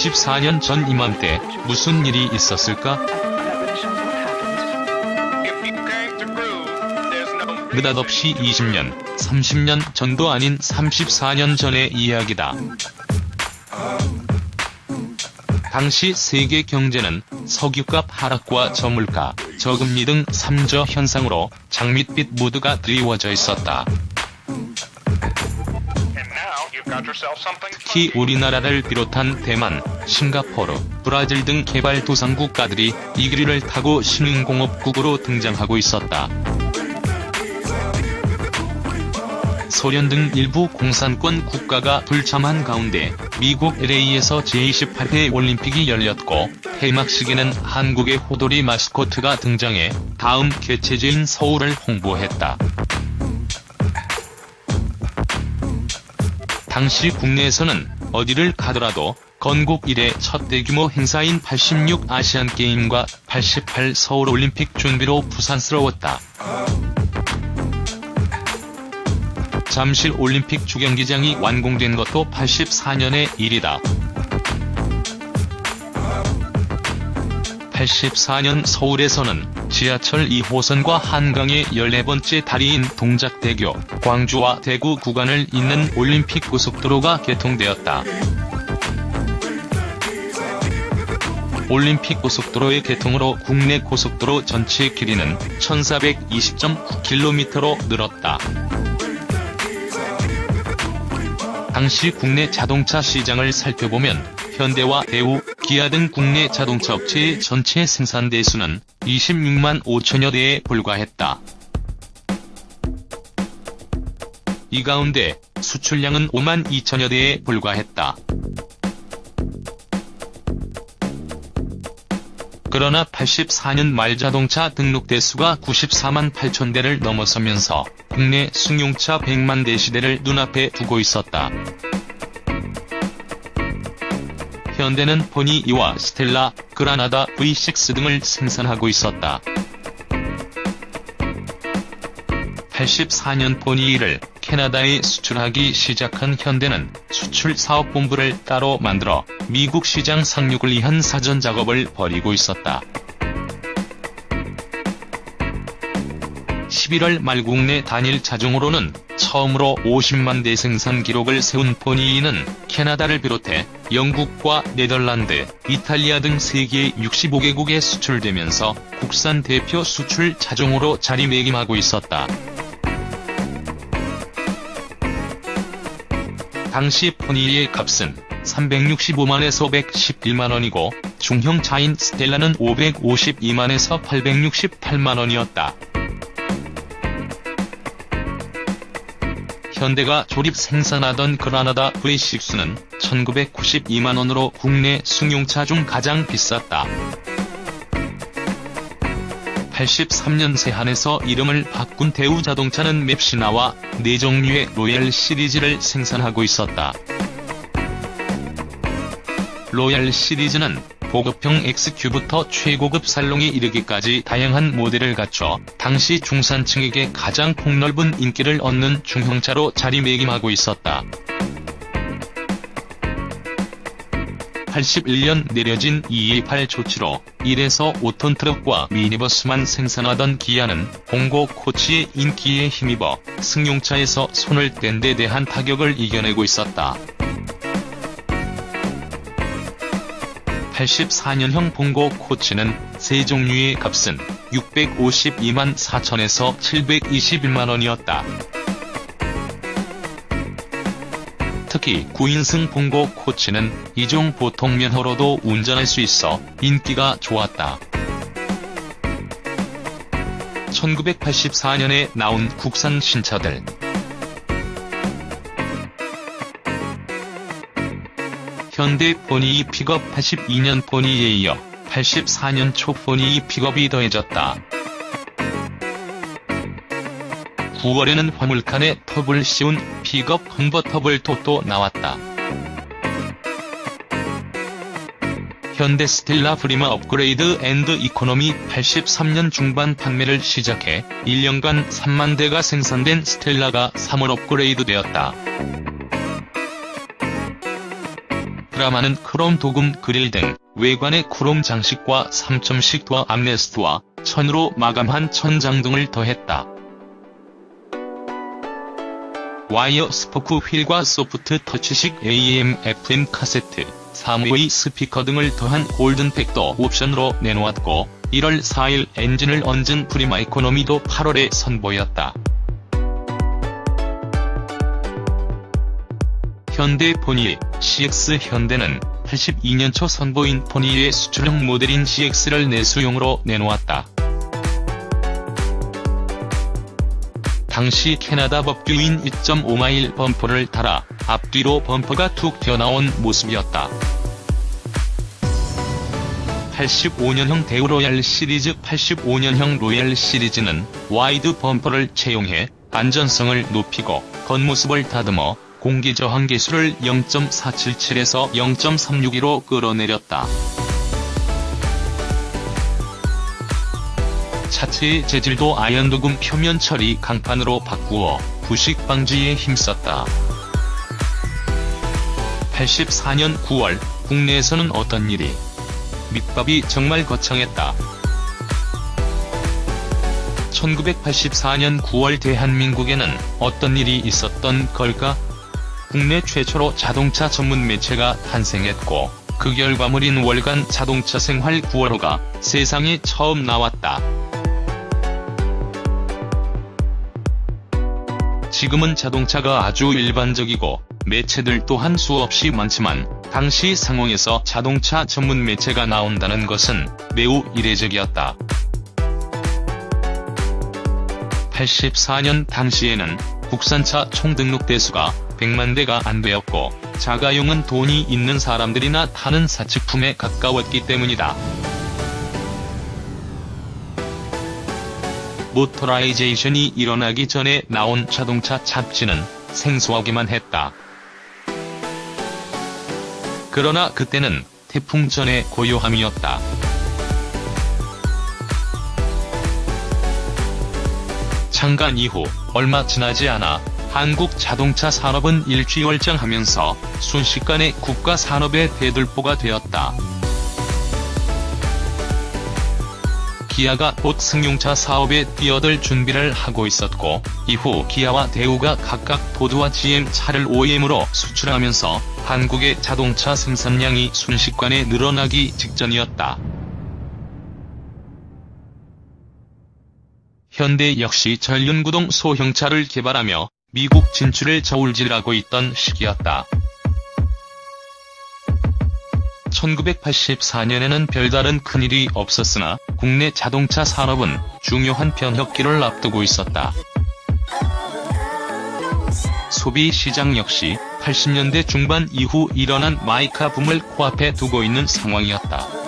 34년 전 이맘때 무슨 일이 있었을까? 느닷없이 20년, 30년 전도 아닌 34년 전의 이야기다. 당시 세계 경제는 석유값 하락과 저물가, 저금리 등 3저 현상으로 장밋빛 모두가 드리워져 있었다. 특히 우리나라를 비롯한 대만, 싱가포르, 브라질 등 개발도상 국가들이 이 길을 타고 신흥공업국으로 등장하고 있었다. 소련 등 일부 공산권 국가가 불참한 가운데 미국 LA에서 제28회 올림픽이 열렸고 폐막식에는 한국의 호돌이 마스코트가 등장해 다음 개최지인 서울을 홍보했다. 당시 국내에서는 어디를 가더라도 건국 이래 첫 대규모 행사인 86 아시안게임과 88 서울올림픽 준비로 부산스러웠다. 잠실 올림픽 주경기장이 완공된 것도 84년의 일이다. 84년 서울에서는 지하철 2호선과 한강의 14번째 다리인 동작대교, 광주와 대구 구간을 잇는 올림픽 고속도로가 개통되었다. 올림픽 고속도로의 개통으로 국내 고속도로 전체 길이는 1420.9km로 늘었다. 당시 국내 자동차 시장을 살펴보면 현대와 대우, 기아 등 국내 자동차 업체의 전체 생산 대수는 26만 5천여 대에 불과했다. 이 가운데 수출량은 5만 2천여 대에 불과했다. 그러나 84년 말 자동차 등록 대수가 94만 8천 대를 넘어서면서 국내 승용차 100만 대 시대를 눈앞에 두고 있었다. 현대는 포니2와 스텔라, 그라나다 V6 등을 생산하고 있었다. 84년 포니2를 캐나다에 수출하기 시작한 현대는 수출 사업본부를 따로 만들어 미국 시장 상륙을 위한 사전 작업을 벌이고 있었다. 11월 말 국내 단일 자종으로는 처음으로 50만 대 생산 기록을 세운 포니이는 캐나다를 비롯해 영국과 네덜란드, 이탈리아 등 세계 65개국에 수출되면서 국산 대표 수출 자종으로 자리매김하고 있었다. 당시 포니의 값은 365만에서 111만원이고 중형차인 스텔라는 552만에서 868만원이었다. 현대가 조립 생산하던 그라나다 V6는 1992만원으로 국내 승용차 중 가장 비쌌다. 83년 세한에서 이름을 바꾼 대우 자동차는 맵시나와 4종류의 로얄 시리즈를 생산하고 있었다. 로얄 시리즈는 보급형 XQ부터 최고급 살롱에 이르기까지 다양한 모델을 갖춰 당시 중산층에게 가장 폭넓은 인기를 얻는 중형차로 자리매김하고 있었다. 81년 내려진 228 조치로 1에서 5톤 트럭과 미니버스만 생산하던 기아는 봉고 코치의 인기에 힘입어 승용차에서 손을 뗀 데 대한 타격을 이겨내고 있었다. 84년형 봉고 코치는 세 종류의 값은 652만 4천에서 721만 원이었다. 특히 9인승 봉고 코치는 이종 보통 면허로도 운전할 수 있어 인기가 좋았다. 1984년에 나온 국산 신차들 현대 포니 픽업 82년 포니에 이어 84년 초 포니 픽업이 더해졌다. 9월에는 화물칸에 톱을 씌운 픽업 컨버터블 톱도 나왔다. 현대 스텔라 프리마 업그레이드 앤드 이코노미 83년 중반 판매를 시작해 1년간 3만 대가 생산된 스텔라가 3월 업그레이드 되었다. 크라마는 크롬 도금 그릴 등 외관에 크롬 장식과 3점식 도어 암레스트와 천으로 마감한 천장 등을 더했다. 와이어 스포크 휠과 소프트 터치식 AM, FM 카세트, 3의 스피커 등을 더한 골든팩도 옵션으로 내놓았고 1월 4일 엔진을 얹은 프리마 이코노미도 8월에 선보였다. 현대 포니에 CX 현대는 82년 초 선보인 포니의 수출형 모델인 CX를 내수용으로 내놓았다. 당시 캐나다 법규인 2.5마일 범퍼를 달아 앞뒤로 범퍼가 툭 튀어나온 모습이었다. 85년형 대우로얄 시리즈 85년형 로얄 시리즈는 와이드 범퍼를 채용해 안전성을 높이고 겉모습을 다듬어 공기 저항 계수를 0.477에서 0.362로 끌어내렸다. 차체의 재질도 아연도금 표면 처리 강판으로 바꾸어 부식 방지에 힘썼다. 84년 9월 국내에서는 어떤 일이 밑밥이 정말 거창했다. 1984년 9월 대한민국에는 어떤 일이 있었던 걸까? 국내 최초로 자동차 전문 매체가 탄생했고 그 결과물인 월간 자동차 생활 9월호가 세상에 처음 나왔다. 지금은 자동차가 아주 일반적이고 매체들 또한 수없이 많지만 당시 상황에서 자동차 전문 매체가 나온다는 것은 매우 이례적이었다. 84년 당시에는 국산차 총등록 대수가 100만 대가 안 되었고 자가용은 돈이 있는 사람들이나 타는 사치품에 가까웠기 때문이다. 모터라이제이션이 일어나기 전에 나온 자동차 잡지는 생소하기만 했다. 그러나 그때는 태풍 전의 고요함이었다. 창간 이후 얼마 지나지 않아 한국 자동차 산업은 일취월장하면서 순식간에 국가 산업의 대들보가 되었다. 기아가 곧 승용차 사업에 뛰어들 준비를 하고 있었고 이후 기아와 대우가 각각 포드와 GM 차를 OEM으로 수출하면서 한국의 자동차 생산량이 순식간에 늘어나기 직전이었다. 현대 역시 전륜구동 소형차를 개발하며 미국 진출을 저울질하고 있던 시기였다. 1984년에는 별다른 큰일이 없었으나 국내 자동차 산업은 중요한 변혁기를 앞두고 있었다. 소비 시장 역시 80년대 중반 이후 일어난 마이카 붐을 코앞에 두고 있는 상황이었다.